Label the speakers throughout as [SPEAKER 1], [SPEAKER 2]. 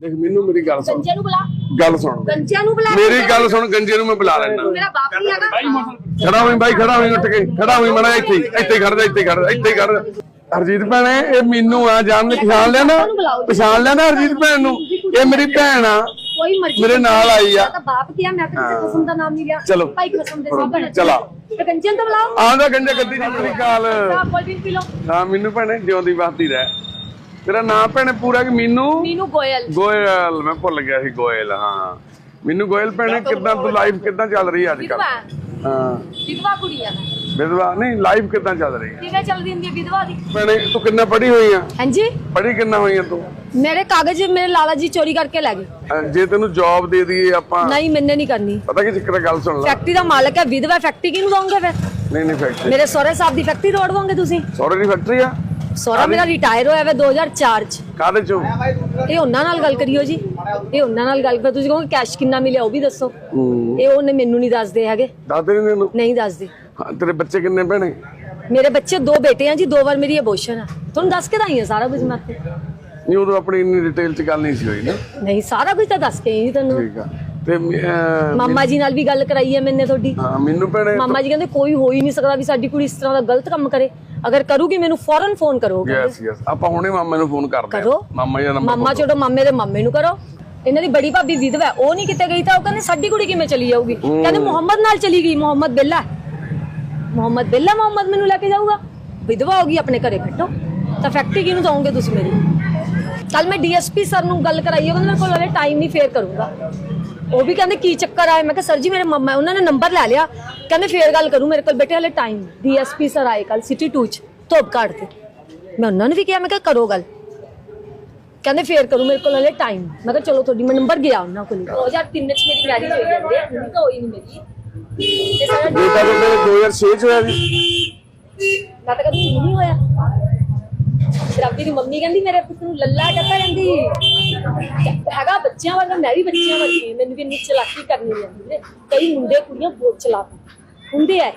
[SPEAKER 1] ਦੇਖ ਮੈਨੂੰ ਮੇਰੀ ਗੱਲ ਸੁਣ।
[SPEAKER 2] ਗੰਜੇ ਨੂੰ ਬੁਲਾ।
[SPEAKER 1] ਗੱਲ ਸੁਣ।
[SPEAKER 2] ਗੰਜਿਆਂ ਨੂੰ ਬੁਲਾ
[SPEAKER 1] ਮੇਰੀ ਗੱਲ ਸੁਣ ਗੰਜੇ ਨੂੰ ਮੈਂ ਬੁਲਾ ਲੈਣਾ
[SPEAKER 2] ਮੇਰਾ ਬਾਪ ਨਹੀਂ ਹੈਗਾ।
[SPEAKER 1] ਖੜਾ ਹੋਈ ਬਾਈ ਖੜਾ ਹੋਈ ਉੱਠ ਕੇ। ਖੜਾ ਹੋਈ ਮੜਾ ਇੱਥੇ ਇੱਥੇ ਹੀ ਖੜਦਾ ਇੱਥੇ ਹੀ ਖੜਦਾ ਇੱਥੇ ਹੀ ਖੜਦਾ ਹਰਜੀਤ ਭੈਣੇ ਇਹ ਮੈਨੂੰ ਆ ਜਾਣ ਪਛਾਣ ਲਿਆ ਨਾ? ਪਛਾਣ ਲਿਆ ਨਾ ਹਰਜੀਤ ਭੈਣ ਨੂੰ? ਇਹ ਮੇਰੀ ਭੈਣ ਆ।
[SPEAKER 2] ਕੋਈ ਮਰਜ਼ੀ
[SPEAKER 1] ਮੇਰੇ ਨਾਲ ਆਈ ਆ।
[SPEAKER 2] ਤਾਂ ਬਾਪ ਕਿਹਾ ਮੈਂ ਤਾਂ ਕਿਸੇ ਕਸਮ ਦਾ ਨਾਮ ਨਹੀਂ ਲਿਆ।
[SPEAKER 1] ਚਲੋ।
[SPEAKER 2] ਭਾਈ ਕਸਮ ਦੇ ਸਾਹ ਬਣ
[SPEAKER 1] ਚਲਾ।
[SPEAKER 2] ਤੇ ਗੰਜੇ ਨੂੰ ਤਾਂ ਬੁਲਾਓ।
[SPEAKER 1] ਆਂਦਾ ਗੰਜੇ ਗੱਦੀ ਜੀ ਮੇਰੀ
[SPEAKER 2] ਲਓ।
[SPEAKER 1] ਹਾਂ ਮੈਨੂੰ ਭੈਣੇ ਜਿਉਂਦੀ ਬਾਤੀ ਰਹਿ। ਤੇਰਾ ਨਾਮ ਭੈਣੇ ਪੂਰਾ ਕਿ ਮੀਨੂ?
[SPEAKER 2] ਮੀਨੂ ਗੋਇਲ।
[SPEAKER 1] ਗੋਇਲ ਮੈਂ ਭੁੱਲ ਗਿਆ ਸੀ ਗੋਇਲ ਹਾਂ। ਮੈਨੂੰ ਗੋਇਲ ਭੈਣੇ ਕਿੱਦਾਂ ਤੂੰ ਲਾਈਫ ਕਿੱਦਾਂ ਚੱਲ ਰਹੀ ਹੈ ਅੱਜ ਕੱਲ
[SPEAKER 2] ਵਿਧਵਾ
[SPEAKER 1] ਹਾਂ।
[SPEAKER 2] ਵਿਧਵਾ ਕੁੜੀ ਆ।
[SPEAKER 1] ਵਿਧਵਾ ਨਹੀਂ ਲਾਈਫ ਕਿੱਦਾਂ ਚੱਲ ਰਹੀ ਹੈ?
[SPEAKER 2] ਕਿਵੇਂ ਚੱਲਦੀ ਹੁੰਦੀ ਹੈ ਵਿਧਵਾ ਦੀ?
[SPEAKER 1] ਭੈਣੇ ਤੂੰ ਕਿੰਨਾ ਪੜ੍ਹੀ ਹੋਈ ਆ?
[SPEAKER 2] ਹਾਂਜੀ।
[SPEAKER 1] ਪੜ੍ਹੀ ਕਿੰਨਾ ਹੋਈ ਆ ਤੂੰ?
[SPEAKER 2] ਮੇਰੇ ਕਾਗਜ਼ ਮੇਰੇ ਲਾਲਾ ਜੀ ਚੋਰੀ ਕਰਕੇ ਲੈ ਗਏ।
[SPEAKER 1] ਅਹ ਜੇ ਤੈਨੂੰ ਜੌਬ ਦੇ ਦਈਏ ਆਪਾਂ
[SPEAKER 2] ਨਹੀਂ ਮੈਨੇ ਨਹੀਂ ਕਰਨੀ।
[SPEAKER 1] ਪਤਾ ਕੀ ਚੱਕਰ ਹੈ ਗੱਲ ਸੁਣ ਲੈ।
[SPEAKER 2] ਫੈਕਟਰੀ ਦਾ ਮਾਲਕ ਹੈ ਵਿਧਵਾ ਫੈਕਟਰੀ ਕਿਹਨੂੰ ਦੋਗੇ ਫਿਰ?
[SPEAKER 1] ਨਹੀਂ ਨਹੀਂ ਫੈਕਟਰੀ
[SPEAKER 2] ਮੇਰੇ ਸਹੁਰੇ ਸਾਹਿਬ ਦੀ ਫੈਕਟਰੀ ਦੋਗੇ ਤੁਸੀਂ।
[SPEAKER 1] ਸੌਰੇ ਦੀ ਫੈਕਟਰੀ ਆ?
[SPEAKER 2] ਸਹੁਰਾ ਮੇਰਾ ਰਿਟਾਇਰ ਹੋਇਆ ਵਾ 2004 ਚ।
[SPEAKER 1] ਕਾਹਦੇ ਚੋਂ?
[SPEAKER 2] ਇਹ ਉਹਨਾਂ ਨਾਲ ਗੱਲ ਕਰਿਓ ਜੀ। ਇਹ ਉਹਨਾਂ ਨਾਲ ਗੱਲ ਕਰ ਤੁਸੀਂ ਕਹੋਗੇ ਕੈਸ਼ ਕਿੰਨਾ ਮਿਲਿਆ ਉਹ ਵੀ ਦੱਸੋ। ਇਹ ਉਹਨੇ ਮੈਨੂੰ ਨਹੀਂ ਦੱਸਦੇ ਹੈਗੇ।
[SPEAKER 1] ਦਾਦੇ ਨੇ ਤੈਨੂੰ?
[SPEAKER 2] ਨਹੀਂ ਦੱਸਦੇ।
[SPEAKER 1] ਹਾਂ, ਤੇਰੇ ਬੱਚੇ ਕਿੰਨੇ ਭੈਣੇ?
[SPEAKER 2] ਮੇਰੇ ਬੱਚੇ ਦੋ ਬੇਟੇ ਆ ਜੀ ਦੋ ਵਾਰ ਮੇਰੀ ਅਬੋਸ਼ਨ ਆ। ਤੁਹਾਨੂੰ ਦੱਸ ਕੇ ਆ ਸਾਰਾ ਕੁਝ ਮੈਂ। ਤੇ
[SPEAKER 1] ਨਹੀਂ ਉਦੋਂ ਆਪਣੀ ਇੰਨੀ ਡਿਟੇਲ ਚ ਗੱਲ ਨਹੀਂ ਸੀ ਹੋਈ ਨਾ।
[SPEAKER 2] ਨਹੀਂ ਸਾਰਾ ਕੁਝ ਤਾਂ ਦੱਸ ਕੇ ਆਈ ਜੀ ਤੁਹਾਨੂੰ
[SPEAKER 1] ਠੀਕ ਆ। ਤੇ
[SPEAKER 2] ਮਾਮਾ ਜੀ ਨਾਲ ਵੀ ਗੱਲ ਕਰਾਈ ਹੈ ਮੈਨੇ ਤੁਹਾਡੀ।
[SPEAKER 1] ਹਾਂ ਮੈਨੂੰ ਭੈਣੇ
[SPEAKER 2] ਮਾਮਾ ਜੀ ਕਹਿੰਦੇ ਕੋਈ ਹੋ ਹੀ ਨਹੀਂ ਸਕਦਾ ਵੀ ਸਾਡੀ ਕੁੜੀ ਇਸ ਤਰ੍ਹਾਂ ਦਾ ਗਲਤ ਕੰਮ ਕਰੇ। ਅਗਰ ਕਰੂਗੀ ਮੈਨੂੰ ਫੌਰਨ ਫੋਨ ਕਰੋ
[SPEAKER 1] ਯੈਸ ਯੈਸ ਆਪਾਂ ਹੁਣੇ ਮਾਮਾ ਨੂੰ ਫੋਨ ਕਰਦੇ
[SPEAKER 2] ਕਰੋ।
[SPEAKER 1] ਮਾਮਾ ਜੀ ਦਾ ਨੰਬਰ
[SPEAKER 2] ਮਾਮਾ ਛੋਟੋ ਮਾਮੇ ਦੇ ਮਾਮੇ ਨੂੰ ਕਰੋ। ਇਹਨਾਂ ਦੀ ਬੜੀ ਭਾਬੀ ਵਿਧਵਾ ਹੈ, ਉਹ ਨਹੀਂ ਕਿਤੇ ਗਈ ਤਾਂ ਉਹ ਕਹਿੰਦੇ ਸਾਡੀ ਕੁੜੀ ਕਿਵੇਂ ਚਲੀ ਜਾਊਗੀ? ਕਹਿੰਦੇ ਮੁਹੰਮਦ ਨਾਲ ਚਲੀ ਗਈ ਮੁਹੰਮਦ ਬਿੱਲਾ ਮੁਹੰਮਦ ਬਿੱਲਾ ਮੁਹੰਮਦ ਮੈਨੂੰ ਲੈ ਕੇ ਜਾਊਗਾ। ਵਿਧਵਾ ਹੋਗੀ ਆਪਣੇ ਘਰੇ ਖੱਟੋ ਤਾਂ ਫੈਕਟਰੀ ਕਿਹਨੂੰ ਦਵੋਗੇ ਤੁਸੀਂ ਮੇਰੀ? ਕੱਲ ਮੈਂ ਡੀਐਸਪੀ ਸਰ ਨੂੰ ਗੱਲ ਕਰਾਈ ਉਹ ਕਹਿੰਦੇ ਮੇਰੇ ਕੋਲ ਹਲੇ ਟਾਈਮ ਨਹੀਂ ਫੇਰ ਕਰੂੰਗਾ। ਉਹ ਵੀ ਕਹਿੰਦੇ ਕੀ ਚੱਕਰ ਆਏ ਮੈਂ ਕਿਹਾ ਸਰ ਜੀ ਮੇਰੇ ਮੰਮਾ ਉਹਨਾਂ ਨੇ ਨੰਬਰ ਲੈ ਲਿਆ। ਕਹਿੰਦੇ ਫੇਰ ਗੱਲ ਕਰੂੰ ਮੇਰੇ ਕੋਲ ਬੇਟੇ ਹਲੇ ਟਾਈਮ ਡੀਐਸਪੀ ਸਰ ਆਏ ਕੱਲ ਸਿਟੀ 2 ਚ ਧੋਪ ਕਾੜ ਤੇ। ਮੈਂ ਉਹਨਾਂ ਨੂੰ ਵੀ ਕਿਹਾ ਮੈਂ ਕਿਹਾ ਕਰੋ ਗੱਲ। ਕਹਿੰਦੇ ਫੇਰ ਕਰੂੰ ਮੇਰੇ ਕੋਲ ਹਲੇ ਟਾਈਮ ਮੈਂ ਕਿਹਾ ਚਲੋ ਤੁਹਾਡੀ ਮੈਂ ਨੰਬਰ ਗਿਆ ਉਹਨਾਂ ਕੋਲ 2003 ਚ ਮੇਰੀ ਮੈਰਿਜ ਹੋਈ ਜਾਂਦੀ ਹੈ ਹੁਣ ਤਾਂ ਹੋਈ ਨਹੀਂ ਮੇਰੀ। ਤੇ
[SPEAKER 1] ਬੇਟਾ ਤਾਂ ਮੇਰੇ 2006 ਚ ਹੋਇਆ ਜੀ
[SPEAKER 2] ਮੈਂ ਤਾਂ ਕਦੀ ਨਹੀਂ ਹੋਇਆ। ਸ਼ਰਾਬੀ ਦੀ ਮੰਮੀ ਕਹਿੰਦੀ, ਮੇਰੇ ਪੁੱਤ ਨੂੰ ਲੱਲਾ ਕਹਿੰਦਾ ਕਹਿੰਦੀ ਹੈਗਾ ਬੱਚਿਆਂ ਵਾਲਾ ਮੈਂ ਵੀ ਬੱਚਿਆਂ ਵਾਲੀ ਮੈਨੂੰ ਵੀ ਇੰਨੀ ਚਲਾਕੀ ਕਰਨੀ ਨਹੀਂ ਆਉਂਦੀ। ਕਈ ਮੁੰਡੇ ਕੁੜੀਆਂ ਬਹੁਤ ਚਲਾਕ ਹੁੰਦੇ ਆ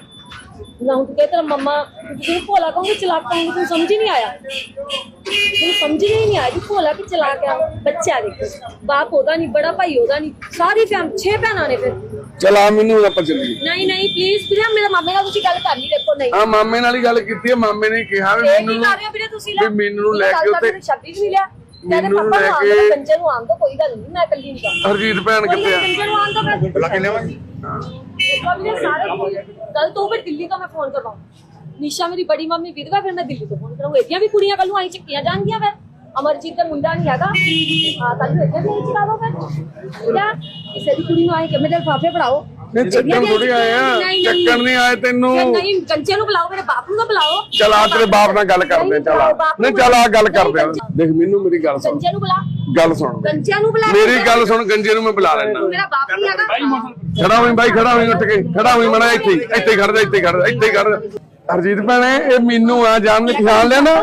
[SPEAKER 2] ਨਾ ਹੁਣ ਕਹੇ, ਤੇਰਾ ਮੰਮਾ, ਤੂੰ ਭੋਲਾ ਕਹੋਗੇ ਚਲਾਕ ਕਹੋਗੇ ਤੈਨੂੰ ਸਮਝ ਹੀ ਨਹੀਂ ਆਇਆ। ਤੈਨੂੰ ਸਮਝ ਹੀ ਨਹੀਂ ਆਇਆ ਕਿ ਭੋਲਾ ਕਿ ਚਲਾਕ ਆ। ਬੱਚਾ ਦੇਖੋ, ਬਾਪ ਉਹਦਾ ਨਹੀਂ, ਬੜਾ ਭਾਈ ਉਹਦਾ ਨਹੀਂ। ਸਾਰੀ ਫੈਮ, ਛੇ ਭੈਣਾਂ ਨੇ ਫਿਰ।
[SPEAKER 1] ਚਲ ਆ ਮੈਨੂੰ ਆਪਾਂ ਚੱਲੀਏ।
[SPEAKER 2] ਨਹੀਂ ਨਹੀਂ ਪਲੀਜ਼ ਵੀਰੇ ਮੇਰੇ ਮਾਮੇ ਨਾਲ ਤੁਸੀਂ ਗੱਲ ਕਰਨੀ ਦੇਖੋ ਨਹੀਂ।
[SPEAKER 1] ਆ ਮਾਮੇ ਨਾਲ ਹੀ ਗੱਲ ਕੀਤੀ ਹੈ ਮਾਮੇ ਨੇ ਕਿਹਾ ਵੀ
[SPEAKER 2] ਇਹ ਕੀ
[SPEAKER 1] ਮੈਨੂੰ
[SPEAKER 2] ਕਰ ਰਹੇ ਹੋ ਵੀਰੇ ਤੁਸੀਂ
[SPEAKER 1] ਵੀ ਮੈਨੂੰ ਨੂੰ ਲੈ ਕੇ ਉੱਤੇ
[SPEAKER 2] ਸ਼ਬਦੀ ਵੀ ਲਿਆ ਕਹਿੰਦੇ
[SPEAKER 1] ਮੈਨੂੰ
[SPEAKER 2] ਪਾਪਾ
[SPEAKER 1] ਲੈ
[SPEAKER 2] ਨੂੰ
[SPEAKER 1] ਕੇ-
[SPEAKER 2] ਗੰਜੇ ਨੂੰ ਆਂਦਾ ਕੋਈ ਗੱਲ ਨਹੀਂ ਮੈਂ ਇਕੱਲੀ ਨਹੀਂ ਜਾਣਾ
[SPEAKER 1] ਹਰਜੀਤ ਭੈਣ
[SPEAKER 2] ਕੋਈ
[SPEAKER 1] ਕਿੱਥੇ ਆ?
[SPEAKER 2] ਗੰਜੇ ਨੂੰ ਆਂਦਾ ਮੈਂ
[SPEAKER 1] ਬੁਲਾ ਕੇ ਲਿਆਵਾਂਗੀ।
[SPEAKER 2] ਵੀਰੇ ਸਾਰੇ ਕੱਲ ਤੋਂ ਫਿਰ ਦਿੱਲੀ ਤੋਂ ਮੈਂ ਫੋਨ ਕਰਵਾਉਂ। ਨਿਸ਼ਾ ਮੇਰੀ ਬੜੀ ਮੰਮੀ ਵਿਧਵਾ ਫਿਰ ਮੈਂ ਦਿੱਲੀ ਤੋਂ ਫੋਨ ਕਰਾਂਗਾ ਇਹਦੀਆਂ ਵੀ ਕੁੜੀਆਂ ਕੱਲ ਨੂੰ ਆਈ ਚੱਕੀਆਂ ਜਾਣਗੀਆਂ ਫਿਰ। ਅਮਰਜੀਤ ਦਾ ਮੁੰਡਾ ਨਹੀਂ ਹੈਗਾ। ਹਾਂ ਕੱਲ ਨੂੰ ਇਹਦੀਆਂ ਵੀ ਚਲਾ ਦੋ ਫਿਰ ਕਿਆ ਕਿਸੇ ਦੀ ਕੁੜੀ ਨੂੰ ਆਏ ਕਿ ਮੇਰੇ ਲਿਫਾਫੇ ਫੜਾਓ?
[SPEAKER 1] ਨਹੀਂ ਚੱਕਣ ਥੋੜੀ ਆਏ ਆ।
[SPEAKER 2] ਨਹੀਂ, ਨਹੀਂ।
[SPEAKER 1] ਚੱਕਣ ਨਹੀਂ ਆਏ ਤੈਨੂੰ।
[SPEAKER 2] ਜੇ ਨਹੀਂ ਗੰਜੇ ਨੂੰ ਬੁਲਾਓ ਮੇਰੇ ਬਾਪ ਨੂੰ ਤਾਂ ਬੁਲਾਓ।
[SPEAKER 1] ਚਲ ਆ ਤੇਰੇ ਬਾਪ ਨਾਲ ਗੱਲ ਕਰਦੇ ਚਲ ਆ ਨਹੀਂ ਚਲ ਆ ਗੱਲ ਕਰਦੇ ਦੇਖ ਮੈਨੂੰ ਮੇਰੀ ਗੱਲ ਸੁਣ।
[SPEAKER 2] ਗੰਜੇ ਨੂੰ ਬੁਲਾ।
[SPEAKER 1] ਗੱਲ ਸੁਣ।
[SPEAKER 2] ਗੰਜਿਆਂ ਨੂੰ ਬੁਲਾ।
[SPEAKER 1] ਮੇਰੀ ਗੱਲ ਸੁਣ ਗੰਜੇ ਨੂੰ ਮੈਂ ਬੁਲਾ ਲੈਣਾ
[SPEAKER 2] ਮੇਰਾ ਬਾਪ ਨਹੀਂ ਹੈਗਾ।
[SPEAKER 1] ਖੜਾ ਹੋਈ ਬਾਈ ਖੜਾ ਹੋਈ ਉੱਠ ਕੇ। ਖੜਾ ਹੋਈ ਮੜਾ ਇੱਥੇ ਇੱਥੇ ਹੀ ਖੜਦਾ ਇੱਥੇ ਹੀ ਖੜਦਾ ਇੱਥੇ ਹੀ ਖੜਦਾ ਹਰਜੀਤ ਭੈਣੇ ਇਹ ਮੈਨੂੰ ਆ ਜਾਣ ਨੇ ਪਛਾਣ ਲਿਆ ਨਾ?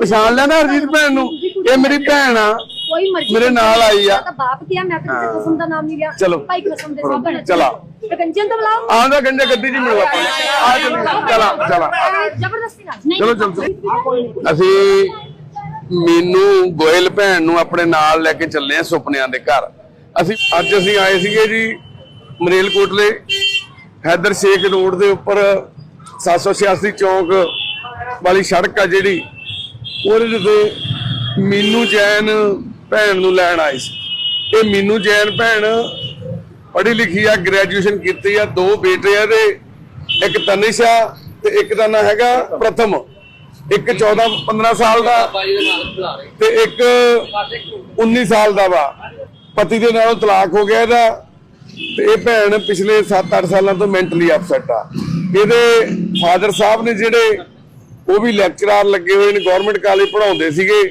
[SPEAKER 1] ਪਛਾਣ ਲਿਆ ਨਾ ਹਰਜੀਤ ਭੈਣ ਨੂੰ? ਇਹ ਮੇਰੀ ਭੈਣ ਆ।
[SPEAKER 2] ਕੋਈ ਮਰਜ਼ੀ
[SPEAKER 1] ਮੇਰੇ ਨਾਲ ਆਈ ਆ।
[SPEAKER 2] ਤਾਂ ਬਾਪ ਕਿਹਾ ਮੈਂ ਤਾਂ ਕਿਸੇ ਕਸਮ ਦਾ ਨਾਮ ਨਹੀਂ ਲਿਆ।
[SPEAKER 1] ਚਲੋ।
[SPEAKER 2] ਭਾਈ ਕਸਮ ਦੇ ਬਣ
[SPEAKER 1] ਚਲਾ।
[SPEAKER 2] ਤੇ ਗੰਜਿਆਂ ਤੋਂ ਬੁਲਾਓ।
[SPEAKER 1] ਆਂਦਾ ਗੰਜੇ ਗੱਦੀ ਜੀ ਮਿਲੋ ਆਪਾਂ ਆ ਚੱਲ ਚਲਾ। ਚਲਾ
[SPEAKER 2] ਜ਼ਬਰਦਸਤੀ ਨਾਲ। ਨਹੀਂ।
[SPEAKER 1] ਚਲੋ ਚਲੋ ਚਲੋ। ਅਸੀਂ ਮੀਨੂ ਗੋਇਲ ਭੈਣ ਨੂੰ ਆਪਣੇ ਨਾਲ ਲੈ ਕੇ ਚੱਲੇ ਆ ਸੁਪਨਿਆਂ ਦੇ ਘਰ। ਅਸੀਂ ਅੱਜ ਅਸੀਂ ਆਏ ਸੀਗੇ ਜੀ ਮਰੇਲਕੋਟਲੇ ਹੈਦਰ ਸ਼ੇਖ ਰੋਡ ਦੇ ਉੱਪਰ 786 ਚੌਂਕ ਵਾਲੀ ਸੜਕ ਆ ਜਿਹੜੀ। ਉਹਦੇ ਤੇ ਮੀਨੂ ਜੈਨ ਭੈਣ ਨੂੰ ਲੈਣ ਆਏ ਸੀ। ਇਹ ਮੀਨੂ ਜੈਨ ਭੈਣ ਪੜ੍ਹੀ ਲਿਖੀ ਆ ਗ੍ਰੈਜੂਏਸ਼ਨ ਕੀਤੀ ਆ, ਦੋ ਬੇਟੇ ਆ ਦੇ ਇੱਕ ਤਨਿਸ਼ਾ ਤੇ ਇੱਕ ਦਾ ਨਾਂ ਹੈਗਾ ਪ੍ਰਥਮ। ਇੱਕ 14 15 ਸਾਲ ਦਾ ਤੇ ਇੱਕ 19 ਸਾਲ ਦਾ ਵਾ। ਪਤੀ ਦੇ ਨਾਲੋਂ ਤਲਾਕ ਹੋ ਗਿਆ ਇਹਦਾ। ਤੇ ਇਹ ਭੈਣ ਪਿਛਲੇ 7-8 ਸਾਲਾਂ ਤੋਂ ਮੈਂਟਲੀ ਅਪਸੈਟ ਆ। ਇਹਦੇ ਫਾਦਰ ਸਾਹਿਬ ਨੇ ਜਿਹੜੇ ਉਹ ਵੀ ਲੈਕਚਰਾਰ ਲੱਗੇ ਹੋਏ ਨੇ ਗਵਰਨਮੈਂਟ ਕਾਲਜ ਪੜ੍ਹਾਉਂਦੇ ਸੀਗੇ।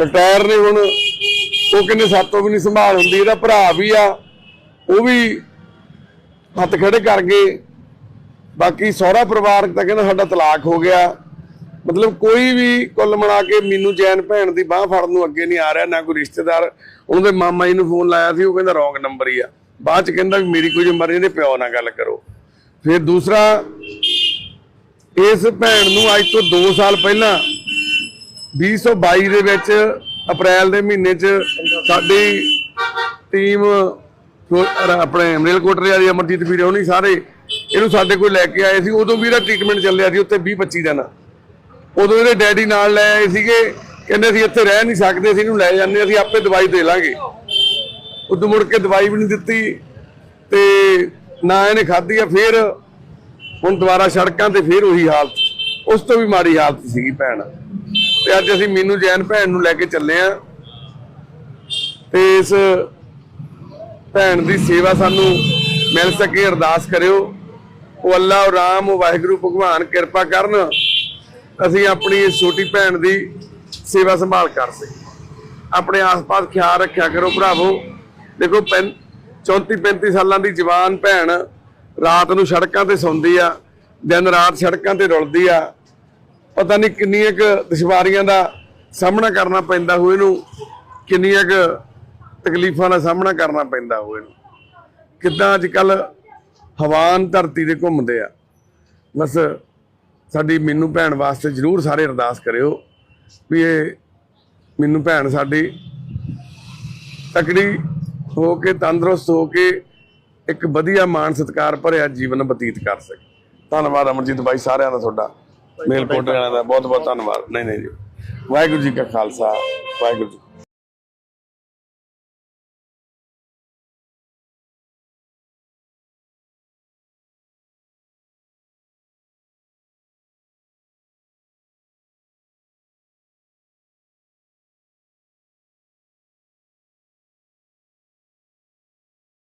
[SPEAKER 1] ਰਿਟਾਇਰ ਨੇ ਹੁਣ, ਉਹ ਕਹਿੰਦੇ ਸਾਤੋਂ ਵੀ ਨਹੀਂ ਸੰਭਾਲ ਹੁੰਦੀ, ਇਹਦਾ ਭਰਾ ਵੀ ਆ, ਉਹ ਵੀ ਹੱਥ ਖੜੇ ਕਰ ਗਏ। ਬਾਕੀ ਸਹੁਰਾ ਪਰਿਵਾਰ ਤਾਂ ਕਹਿੰਦਾ ਸਾਡਾ ਤਲਾਕ ਹੋ ਗਿਆ। ਮਤਲਬ ਕੋਈ ਵੀ ਕੁੱਲ ਮਿਲਾ ਕੇ ਮੈਨੂੰ ਜੈਨ ਭੈਣ ਦੀ ਬਾਹ ਫੜਨ ਨੂੰ ਅੱਗੇ ਨਹੀਂ ਆ ਰਿਹਾ, ਨਾ ਕੋਈ ਰਿਸ਼ਤੇਦਾਰ। ਉਹਦੇ ਮਾਮਾ ਜੀ ਨੂੰ ਫੋਨ ਲਾਇਆ ਸੀ, ਉਹ ਕਹਿੰਦਾ ਰੌਂਗ ਨੰਬਰ ਹੀ ਆ। ਬਾਅਦ ਚ ਕਹਿੰਦਾ ਵੀ ਮੇਰੀ ਕੋਈ ਜ਼ਿੰਮੇਵਾਰੀ ਇਹਦੇ ਪਿਓ ਨਾਲ ਗੱਲ ਕਰੋ। ਫਿਰ ਦੂਸਰਾ, ਇਸ ਭੈਣ ਨੂੰ ਅੱਜ ਤੋਂ 2 ਸਾਲ ਪਹਿਲਾਂ 2022 ਦੇ ਵਿੱਚ ਅਪ੍ਰੈਲ ਦੇ ਮਹੀਨੇ 'ਚ ਸਾਡੀ ਟੀਮ ਆਪਣੇ ਮਰੇਲਕੋਟਰੇ ਵਾਲੀ ਅਮਰਜੀਤ ਵੀਰ ਹੋਣੀ ਸਾਰੇ, ਇਹਨੂੰ ਸਾਡੇ ਕੋਲ ਲੈ ਕੇ ਆਏ ਸੀ। ਉਦੋਂ ਵੀ ਇਹਦਾ ਟ੍ਰੀਟਮੈਂਟ ਚੱਲਿਆ ਸੀ, ਉੱਥੇ 20 25 ਦਿਨ ਉਦੋਂ ਇਹਦੇ ਡੈਡੀ ਨਾਲ ਲੈ ਆਏ ਸੀਗੇ, ਕਹਿੰਦੇ ਅਸੀਂ ਇੱਥੇ ਰਹਿ ਨਹੀਂ ਸਕਦੇ, ਅਸੀਂ ਇਹਨੂੰ ਲੈ ਜਾਂਦੇ ਅਸੀਂ ਆਪੇ ਦਵਾਈ ਦੇ ਲਾਂਗੇ। ਉਦੋਂ ਮੁੜ ਕੇ ਦਵਾਈ ਵੀ ਨਹੀਂ ਦਿੱਤੀ ਤੇ ਨਾ ਇਹਨੇ ਖਾਧੀ ਆ, ਫਿਰ ਹੁਣ ਦੁਬਾਰਾ ਸੜਕਾਂ ਤੇ ਫਿਰ ਉਹੀ ਹਾਲਤ। ਉਸ ਤੋਂ ਵੀ ਮਾੜੀ ਹਾਲਤ ਸੀਗੀ ਭੈਣ। ਤੇ ਅੱਜ ਅਸੀਂ ਮੀਨੂ ਜੈਨ ਭੈਣ ਨੂੰ ਲੈ ਕੇ ਚੱਲੇ ਆ। ਤੇ ਇਸ ਭੈਣ ਦੀ ਸੇਵਾ ਸਾਨੂੰ ਮਿਲ ਸਕੇ, ਅਰਦਾਸ ਕਰਿਓ। ਉਹ ਅੱਲਾ, ਉਹ ਰਾਮ, ਉਹ ਵਾਹਿਗੁਰੂ, ਭਗਵਾਨ, ਕਿਰਪਾ ਕਰਨ ਅਸੀਂ ਆਪਣੀ ਇਸ ਛੋਟੀ ਭੈਣ ਦੀ ਸੇਵਾ ਸੰਭਾਲ ਕਰ ਸਕੀਏ। ਆਪਣੇ ਆਸ-ਪਾਸ ਖਿਆਲ ਰੱਖਿਆ ਕਰੋ ਭਰਾਵੋ। ਦੇਖੋ 34 35 ਸਾਲਾਂ ਦੀ ਜਵਾਨ ਭੈਣ ਰਾਤ ਨੂੰ ਸੜਕਾਂ ਤੇ ਸੌਂਦੀ ਆ ਦਿਨ ਰਾਤ ਸੜਕਾਂ ਤੇ ਰੁਲਦੀ ਆ। ਪਤਾ ਨਹੀਂ ਕਿੰਨੀਆਂ ਕੁ ਦੁਸ਼ਵਾਰੀਆਂ ਦਾ ਸਾਹਮਣਾ ਕਰਨਾ ਪੈਂਦਾ ਹੋਏ ਨੂੰ ਕਿੰਨੀਆਂ ਕੁ ਤਕਲੀਫਾਂ ਦਾ ਸਾਹਮਣਾ ਕਰਨਾ ਪੈਂਦਾ ਹੋਏ ਨੂੰ। ਕਿੱਦਾਂ ਅੱਜ ਕੱਲ ਹਵਾਨ ਧਰਤੀ ਦੇ ਘੁੰਮਦੇ ਆ। ਬਸ ਸਾਡੀ ਮੈਨੂੰ ਭੈਣ ਵਾਸਤੇ ਜਰੂਰ ਸਾਰੇ ਅਰਦਾਸ ਕਰਿਓ ਵੀ ਇਹ ਮੈਨੂੰ ਭੈਣ ਸਾਡੀ ਤਕੜੀ ਹੋ ਕੇ, ਤੰਦਰੁਸਤ ਹੋ ਕੇ ਇੱਕ ਵਧੀਆ ਮਾਨ ਸਤਿਕਾਰ ਭਰਿਆ ਜੀਵਨ ਬਤੀਤ ਕਰ ਸਕੇ। ਧੰਨਵਾਦ ਅਮਰਜੀਤ ਬਾਈ ਸਾਰਿਆਂ ਦਾ ਤੁਹਾਡਾ। ਮੇਲ ਕੋਟਿਆਂ ਦਾ ਬਹੁਤ ਬਹੁਤ ਧੰਨਵਾਦ। ਨਹੀਂ ਨਹੀਂ ਜੀ। ਵਾਹਿਗੁਰੂ ਜੀ ਕਾ ਖਾਲਸਾ, ਵਾਹਿਗੁਰੂ ਜੀ